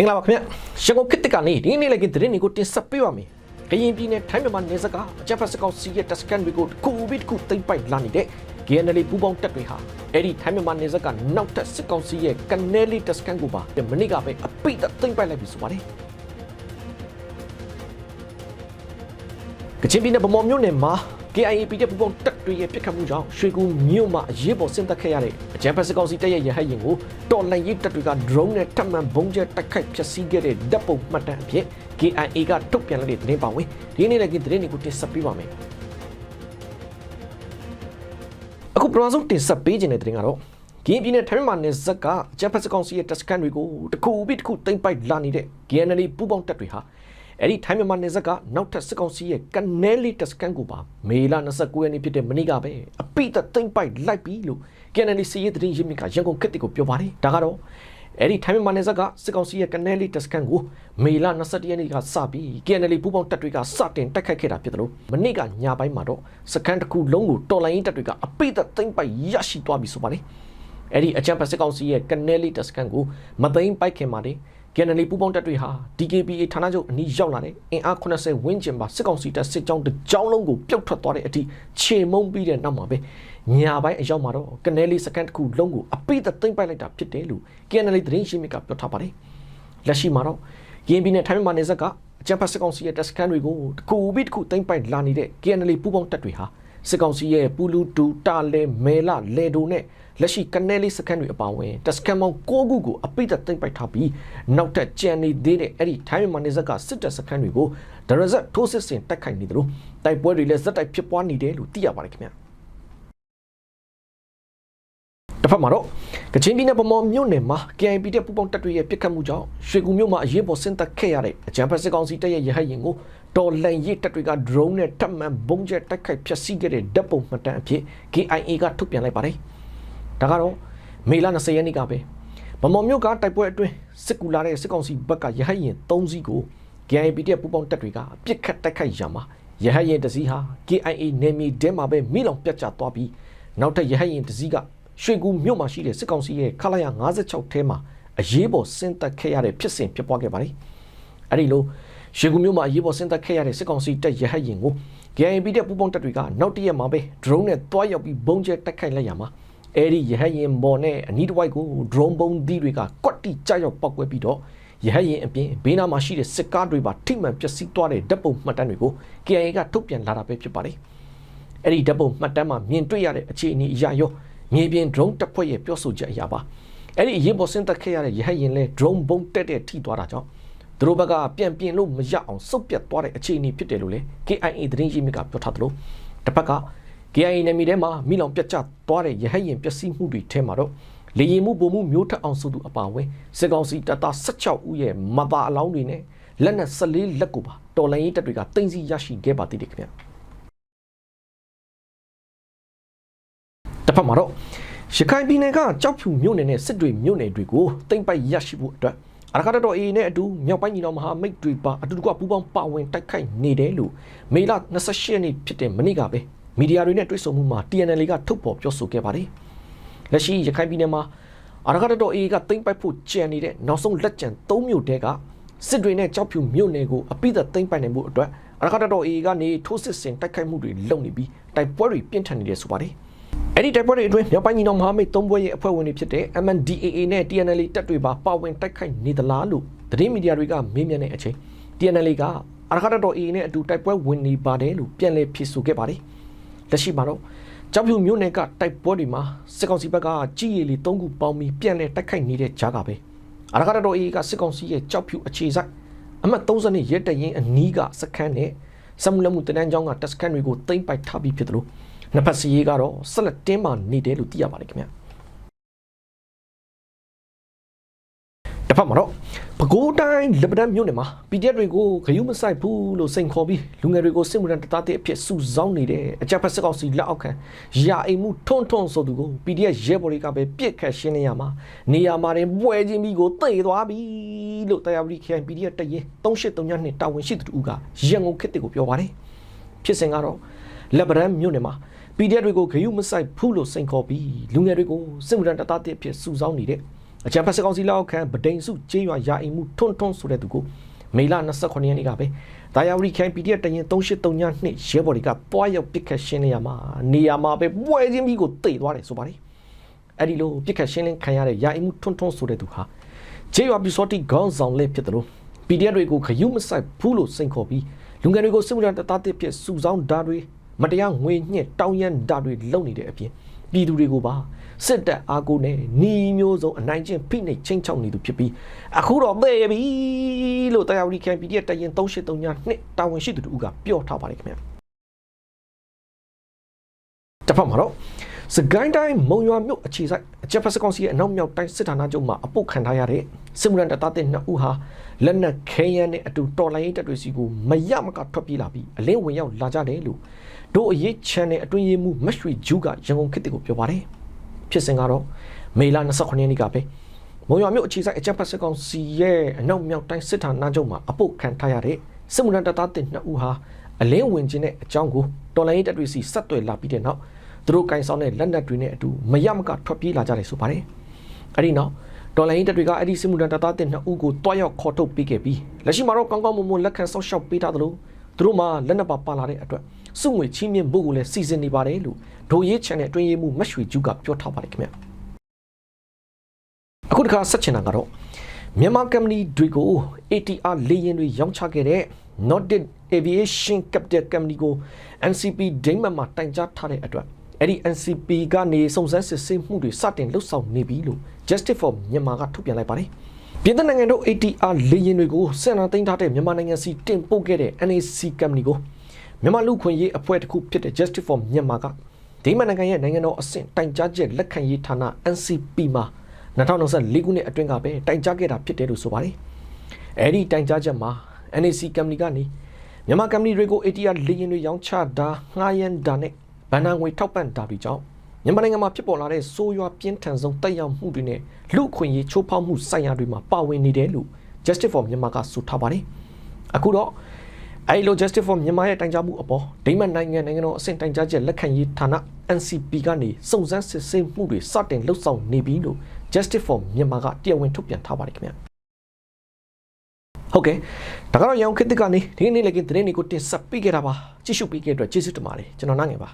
မင်္ဂလာပါခင်ဗျရန်ကုန်ခေတ်တကနေဒီနေ့လည်းကသတင်းတွေကိုတင်ဆက်ပေးပါမယ်ကရင်ပြည်နယ်ထိုင်းမြန်မာနယ်စပ်ကအကြမ်းဖက်စကောက်စီရဲ့တပ်စကန်တွေကိုကူဘစ်ကူသိမ့်ပိုက်လာနေတဲ့ KNL ပူပေါင်းတပ်တွေဟာအဲ့ဒီထိုင်းမြန်မာနယ်စပ်ကနောက်ထပ်စစ်ကောင်စီရဲ့ကနေလီတပ်စကန်ကိုပါမနေ့ကပဲအပိတ်သိမ့်ပိုက်လိုက်ပြီဆိုပါတယ်ကချင်ပြည်နယ်ဗမော်မြို့နယ်မှာ KIA ပြည်တဲ့ပူပေါင်းတပ်တွေရဲ့ပြစ်ခတ်မှုကြောင့်ရွှေကူမြို့မှာအရေးပေါ်ဆင်းသက်ခဲ့ရတဲ့အကြမ်းဖက်စစ်ကောင်စီတပ်ရဲ့ရဟတ်ယာဉ်ကိုတော်လှန်ရေးတပ်တွေက drone နဲ့ထပ်မံဘုံကျဲတိုက်ခိုက်ဖျက်ဆီးခဲ့တဲ့ဓာတ်ပုံမှတ်တမ်းအဖြစ် KIA ကထုတ်ပြန်လိုက်တဲ့သတင်းပါဝင်ဒီနေ့လည်းဒီသတင်းတွေကိုတင်ဆက်ပေးပါမယ်အခုပထမဆုံးတင်ဆက်ပေးခြင်းတဲ့သတင်းကတော့ကင်းပြည်နယ်ထိုင်းမြန်မာနယ်စပ်ကဂျပန်စစ်ကောင်စီရဲ့တပ်စခန်းတွေကိုတစ်ခုပြီးတစ်ခုသိမ်းပိုက်လာနေတဲ့ KNL ပူးပေါင်းတပ်တွေဟာ အဲ့ဒီထိုင်းမြန်မာနယ်စပ်ကနောက်ထပ်စစ်ကောင်စီရဲ့ကနေလီတပ်စခန်းကိုပါမေလ29ရက်နေ့ဖြစ်တဲ့မနေ့ကပဲအပိတ်သိမ်းပိုက်လိုက်ပြီလို့ KNL စီရဲ့သတင်းရင်းမြစ်ကရန်ကုန်ကစ်တီကိုပြောပါတယ်ဒါကတော့အဲ့ဒီထိုင်းမြန်မာနယ်စပ်ကစစ်ကောင်စီရဲ့ကနေလီတပ်စခန်းကိုမေလ22ရက်နေ့ကစပြီး KNL ပူးပေါင်းတပ်တွေကစတင်တိုက်ခိုက်ခဲ့တာဖြစ်တယ်လို့မနေ့ကညပိုင်းမှာတော့စခန်းတစ်ခုလုံးကိုတော်လိုင်းတပ်တွေကအပိတ်သိမ်းပိုက်ရရှိသွားပြီဆိုပါတယ်အဲ့ဒီအကြံဖက်စစ်ကောင်စီရဲ့ကနေလီတပ်စခန်းကိုမသိမ်းပိုက်ခင်မှာနေ KNL ပူးပေါင်းတပ်တွေဟာ DKBA ဌာနချုပ်အနီးရောက်လာတဲ့အင်အား80ဝန်းကျင်ပါစစ်ကောင်စီတပ်စစ်ကြောင်းတစ်ကြောင်းလုံးကိုပြုတ်ထွက်သွားတဲ့အထိခြေမုံပြီးတဲ့နောက်မှာပဲညာပိုင်းအရောက်မှာတော့ KNL စကန်တစ်ခုလုံးကိုအပိတ်သိမ့်ပိုက်လိုက်တာဖြစ်တယ်လို့ KNL သတင်းရှင်းမြစ်ကပြောထားပါတယ်လက်ရှိမှာတော့ရင်ပြည်နယ်ထိုင်းမြန်မာနယ်စပ်ကအကြံဖတ်စစ်ကောင်စီရဲ့တပ်စခန်းတွေကိုတစ်ခုပြီးတစ်ခုသိမ့်ပိုက်လာနေတဲ့ KNL ပူးပေါင်းတပ်တွေဟာ စစ်ကောင်စီရဲ့ပူလူတူတာလဲမဲလာလဲဒိုနဲ့လက်ရှိကနေလေးစကန်တွေအပါအဝင်တက်စကန်မောင်6ခုကိုအပိတ်သက်သိမ့်ပိုက်ထားပြီးနောက်ထပ်ကြံနေသေးတဲ့အဲ့ဒီထိုင်းမြန်မာနယ်စပ်ကစစ်တပ်စကန်တွေကိုဒရဇက်ထိုးစစ်ဆင်တိုက်ခိုက်နေတယ်လို့တိုက်ပွဲတွေလည်းဇက်တိုက်ဖြစ်ပွားနေတယ်လို့သိရပါတယ်ခင်ဗျာတစ်ဖက်မှာတော့ကချင်ပြည်နယ်ဗမော်မြို့နယ်မှာ KIP တဲ့ပူပေါင်းတပ်တွေရဲ့ပြစ်ခတ်မှုကြောင့်ရွှေကူမြို့မှာအရေးပေါ်ဆင်းသက်ခဲ့ရတဲ့အကြမ်းဖက်စစ်ကောင်စီတပ်ရဲ့ရဟတ်ယာဉ်ကို တော်လန်ရေးတပ်တွေက drone နဲ့ထပ်မံဘုံကျဲတိုက်ခိုက်ဖျက်ဆီးခဲ့တဲ့ဓာတ်ပုံမှတ်တမ်းအဖြစ် KIA ကထုတ်ပြန်လိုက်ပါတယ်။ဒါကတော့မေလ20ရက်နေ့ကပဲဗမော်မြို့ကတိုက်ပွဲအတွင်းစစ်ကူလာတဲ့စစ်ကောင်စီဘက်ကရဟတ်ယာဉ်3စီးကို KIP တဲ့ပူပေါင်းတပ်တွေကပြစ်ခတ်တိုက်ခိုက်ရမှာရဟတ်ယာဉ်တစ်စီးဟာ KIA နယ်မြေတဲမှာပဲမိလောင်ပြတ်ကျသွားပြီးနောက်ထပ်ရဟတ်ယာဉ်တစ်စီးကရွှေကူမြို့မှာရှိတဲ့စစ်ကောင်စီရဲ့ခလာရ56ထဲမှာအရေးပေါ်ဆင်းသက်ခဲ့ရတဲ့ဖြစ်စဉ်ဖြစ်ပွားခဲ့ပါတယ်။အဲဒီလို ရွှေကူမြို့မှာအရေးပေါ်ဆင်းသက်ခဲ့ရတဲ့စစ်ကောင်စီတပ်ရဟတ်ယာဉ်ကို KIB တဲ့ပူပေါင်းတပ်တွေကနောက်တရက်မှာပဲ drone နဲ့တွားရောက်ပြီးဘုံကျဲတိုက်ခိုက်လိုက်ရမှာအဲဒီရဟတ်ယာဉ်ပေါ်နဲ့အနီးတစ်ဝိုက်ကို drone ဘုံသီးတွေကကွက်တိကြရောက်ပောက်ကွဲပြီးတော့ရဟတ်ယာဉ်အပြင်ဘေးနားမှာရှိတဲ့စစ်ကားတွေပါထိမှန်ပျက်စီးသွားတဲ့ဓာတ်ပုံမှတ်တမ်းတွေကို KIA ကထုတ်ပြန်လာတာပဲဖြစ်ပါတယ်။အဲ့ဒီဓာတ်ပုံမှတ်တမ်းမှာမြင်တွေ့ရတဲ့အခြေအနေအရာရောမြေပြင် drone တပ်ဖွဲ့ရဲ့ပြောဆိုချက်အရာပါအဲ့ဒီအရင်ပေါ်ဆင်းသက်ခဲ့ရတဲ့ရဟတ်ရင်လဲ drone ဘုံတက်တဲ့ထိသွားတာကြောင့် သူတို့ဘက်ကပြန်ပြင်လို့မရအောင်စုပ်ပြတ်သွားတဲ့အခြေအနေဖြစ်တယ်လို့လေ KIA သတင်းရင်းမြစ်ကပြောထားသလိုတစ်ဖက်က KIA နယ်မြေထဲမှာမိလောင်ပြတ်ကျသွားတဲ့ရဟတ်ရင်ပျက်စီးမှုတွေထဲမှာတော့လေရင်မှုပုံမှုမျိုးထက်အောင်ဆိုသူအပါဝင်စစ်ကောင်စီတပ်သား16ဦးရဲ့မသာအလောင်းတွေနဲ့လက်နက်14လက်ကိုပါတော်လိုင်းရေးတပ်တွေကတင်စီရရှိခဲ့ပါသေးတယ်ခင်ဗျာတစ်ဖက်မှာတော့ရခိုင်ပြည်နယ်ကကြောက်ဖြူမြို့နယ်နဲ့စစ်တွေမြို့နယ်တွေကိုတိမ့်ပိုက်ရရှိဖို့အတွက် အရခတ်တော် AA နဲ့အတူမြောက်ပိုင်းညီတော်မဟာမိတ်တွေပါအတူတကွပူးပေါင်းပါဝင်တိုက်ခိုက်နေတယ်လို့မေလ28ရက်နေ့ဖြစ်တဲ့မနေ့ကပဲမီဒီယာတွေနဲ့တွေ့ဆုံမှုမှာ TNL ကထုတ်ဖော်ပြောဆိုခဲ့ပါတယ်။လက်ရှိရခိုင်ပြည်နယ်မှာအရခတ်တော် AA ကတိမ့်ပိုက်ဖို့ကြံနေတဲ့နောက်ဆုံးလက်ကျန်၃မြို့တဲကစစ်တွေနဲ့ကြောက်ဖြူမြို့နယ်ကိုအပိသက်သိမ့်ပိုက်နိုင်မှုအတွက်အရခတ်တော် AA ကနေထိုးစစ်ဆင်တိုက်ခိုက်မှုတွေလုပ်နေပြီးတိုက်ပွဲတွေပြင်းထန်နေတယ်ဆိုပါတယ်။ အဲ့ဒီတိုက်ပွဲတွေအတွင်းမြောက်ပိုင်းညီနောင်မဟာမိတ်သုံးဘွဲရဲ့အဖွဲ့ဝင်တွေဖြစ်တဲ့ MNDAA နဲ့ TNL တပ်တွေပါပါဝင်တိုက်ခိုက်နေသလားလို့သတင်းမီဒီယာတွေကမေးမြန်းတဲ့အချိန် TNL ကအာရခတ်တော် AA နဲ့အတူတိုက်ပွဲဝင်နေပါတယ်လို့ပြန်လည်ဖြေဆိုခဲ့ပါတယ်။လက်ရှိမှာတော့ကြောက်ဖြူမြို့နယ်ကတိုက်ပွဲတွေမှာစစ်ကောင်စီဘက်ကကြီးရည်လီ၃ခုပေါင်းပြီးပြန်လည်တိုက်ခိုက်နေတဲ့ကြားကပဲအာရခတ်တော် AA ကစစ်ကောင်စီရဲ့ကြောက်ဖြူအခြေစိုက်အမှတ်30နှစ်ရဲတရင်အနီးကစခန်းနဲ့စမှုလမှုတနန်းကျောင်းကတပ်စခန်းတွေကိုသိမ်းပိုက်ထားပြီးဖြစ်တယ်လို့ နှစ်ဖက်စီရေးကတော့ဆက်လက်တင်းမာနေတယ်လို့သိရပါတယ်ခင်ဗျတစ်ဖက်မှာတော့ပဲခူးတိုင်းလက်ပတန်းမြို့နယ်မှာ PDF တွေကိုဂယုမဆိုင်ဘူးလို့စိန်ခေါ်ပြီးလူငယ်တွေကိုစစ်မှုထမ်းတသားတဲ့အဖြစ်စုဆောင်းနေတဲ့အကြမ်းဖက်စစ်ကောင်စီလက်အောက်ခံရာအိမ်မှုထွန်းထွန်းဆိုသူကို PDF ရဲဘော်တွေကပဲပြစ်ခတ်ရှင်းနေရမှာနေရာမှာတင်ပွဲချင်းပြီးကိုတိတ်သွားပြီလို့တရားဝတီ KN PDF တရင်3832နှစ်တာဝန်ရှိသူတို့ကရန်ကုန်ခေတ်တွေကိုပြောပါတယ်ဖြစ်စဉ်ကတော့ လက်ပတန်းမြို့နယ်မှာ PDF တွေကိုဂယုမဆိုင်ဘူးလို့စိန်ခေါ်ပြီးလူငယ်တွေကိုစစ်မှုထမ်းတသားတဲ့အဖြစ်စုဆောင်းနေတဲ့အကြံဖက်စစ်ကောင်စီလက်အောက်ခံဗဒိန်စုကျေးရွာယာအိမ်မှုထွန်းထွန်းဆိုတဲ့သူကိုမေလ29ရက်နေ့ကပဲတာယာဝတီခိုင် PDF တရင်383ညနှစ်ရဲဘော်တွေကပွားရောက်ပစ်ခတ်ရှင်းနေရမှာနေရာမှာပဲပွဲချင်းပြီးကိုတိတ်သွားတယ်ဆိုပါတယ်အဲ့ဒီလိုပစ်ခတ်ရှင်းလင်းခံရတဲ့ယာအိမ်မှုထွန်းထွန်းဆိုတဲ့သူဟာကျေးရွာပြည်စောတိခေါင်းဆောင်လေးဖြစ်တယ်လို့ PDF တွေကိုခရုမဆိုင်ဘူးလို့စိန်ခေါ်ပြီးလူငယ်တွေကိုစစ်မှုထမ်းတပ်သားတစ်ဖြစ်စုဆောင်းဓာတ်တွေ မတရားငွေညှစ်တောင်းရမ်းဓာတ်တွေလုပ်နေတဲ့အပြင်ပြည်သူတွေကိုပါစစ်တပ်အားကိုနဲ့နှီးမျိုးစုံအနိုင်ကျင့်ဖိနှိပ်ချင်းချောက်နေသူဖြစ်ပြီးအခုတော့သေပြီလို့တရားဝတီခံ PDF တရင်383ညနှစ်တာဝန်ရှိသူတို့ကပြောထားပါတယ်ခင်ဗျာတစ်ဖက်မှာတော့စကိုင်းတိုင်းမုံရွာမြို့အခြေဆိုင်အချက်ဖက်စကောင်စီရဲ့အနောက်မြောက်တိုင်းစစ်ဌာနချုပ်မှာအပုတ်ခံထားရတဲ့စစ်မှုထမ်းတပ်သားတဲ့နှစ်ဦးဟာ လက်နက်ခဲယမ်းနဲ့အတူတော်လိုင်းရေးတပ်တွေစီကိုမရမကထွက်ပြေးလာပြီးအလင်းဝင်ရောက်လာကြတယ်လို့တို့အရေးချမ်းတဲ့အတွင်းရေးမှုမရွှေဂျူးကရန်ကုန်ခေတ်ကိုပြောပါတယ်ဖြစ်စဉ်ကတော့မေလ29ရက်နေ့ကပဲမုံရွာမြို့အခြေဆိုင်အချက်ဖက်စကောင်စီရဲ့အနောက်မြောက်တိုင်းစစ်ဌာနချုပ်မှာအပုတ်ခံထားရတဲ့စစ်မှုထမ်းတပ်သားတဲ့နှစ်ဦးဟာအလင်းဝင်ခြင်းတဲ့အကြောင်းကိုတော်လိုင်းရေးတပ်တွေစီဆက်သွယ်လာပြီးတဲ့နောက်သူတို့ကင်ဆောင်တဲ့လက်နက်တွေနဲ့အတူမရမကထွက်ပြေးလာကြတယ်ဆိုပါတယ်။အဲ့ဒီနောက် ဒေါ်လာရင်းတပ်တွေကအဲ့ဒီစစ်မှုထမ်းတပ်သားတဲ့နှစ်ဦးကိုတွားရောက်ခေါ်ထုတ်ပေးခဲ့ပြီးလက်ရှိမှာတော့ကောင်းကောင်းမွန်မွန်လက်ခံဆောက်ရှောက်ပေးထားသလိုသူတို့မှလက်နက်ပါပါလာတဲ့အတွက်စုငွေချင်းမြင့်ဖို့ကိုလည်းစီစဉ်နေပါတယ်လို့ဒိုရေးချန်တဲ့အတွင်းရေးမှုမတ်ရွှေကျူးကပြောထားပါတယ်ခင်ဗျ။အခုတခါဆက်ချင်တာကတော့မြန်မာကမ္ပဏီတွေကို ATR လေယာဉ်တွေရောင်းချခဲ့တဲ့ Nordic Aviation Capital Company ကို NCP ဒိမတ်မှာတိုင်ကြားထားတဲ့အတွက် အဲ့ဒီ NCP ကနေစုံစမ်းစစ်ဆေးမှုတွေစတင်လှုပ်ဆောင်နေပြီလို့ Justice for မြန်မာကထုတ်ပြန်လိုက်ပါတယ်။ပြည်ထောင်နိုင်ငံတို့ ATR လေယာဉ်တွေကိုစင်နာသိမ်းထားတဲ့မြန်မာနိုင်ငံစီတင်ပို့ခဲ့တဲ့ NAC Company ကိုမြန်မာလူခွင့်ရေးအဖွဲ့တစ်ခုဖြစ်တဲ့ Justice for မြန်မာကဒီမနိုင်ငံရဲ့နိုင်ငံတော်အဆင့်တိုင်ကြားချက်လက်ခံရေးဌာန NCP မှာ2024ခုနှစ်အတွင်းကပဲတိုင်ကြားခဲ့တာဖြစ်တယ်လို့ဆိုပါတယ်။အဲဒီတိုင်ကြားချက်မှာ NAC Company ကနေမြန်မာ company တွေကို ATR လေယာဉ်တွေရောင်းချတာငှားရမ်းတာနဲ့ ဗန်နာငွေထောက်ပံ့တာတွေကြောင့်မြန်မာနိုင်ငံမှာဖြစ်ပေါ်လာတဲ့ဆိုးရွားပြင်းထန်ဆုံးတက်ရောက်မှုတွေနဲ့လူအခွင့်အရေးချိုးဖောက်မှုဆိုင်ရာတွေမှာပါဝင်နေတယ်လို့ Justice for မြန်မာကဆိုထားပါတယ်။အခုတော့အဲဒီလို Justice for မြန်မာရဲ့တိုင်ကြားမှုအပေါ်ဒိမတ်နိုင်ငံနိုင်ငံတော်အဆင့်တိုင်ကြားချက်လက်ခံရေးဌာန NCP ကနေစုံစမ်းစစ်ဆေးမှုတွေစတင်လှုပ်ဆောင်နေပြီလို့ Justice for မြန်မာကတရားဝင်ထုတ်ပြန်ထားပါတယ်ခင်ဗျာ။ဟုတ်ကဲ့ဒါကတော့ရောင်ခေတ်ကနေဒီနေ့လည်းကသတင်းတွေကိုတင်ဆက်ပေးခဲ့တာပါကြည့်ရှုပေးခဲ့တဲ့အတွက်ကျေးဇူးတင်ပါတယ်ကျွန်တော်နိုင်ငယ်ပါ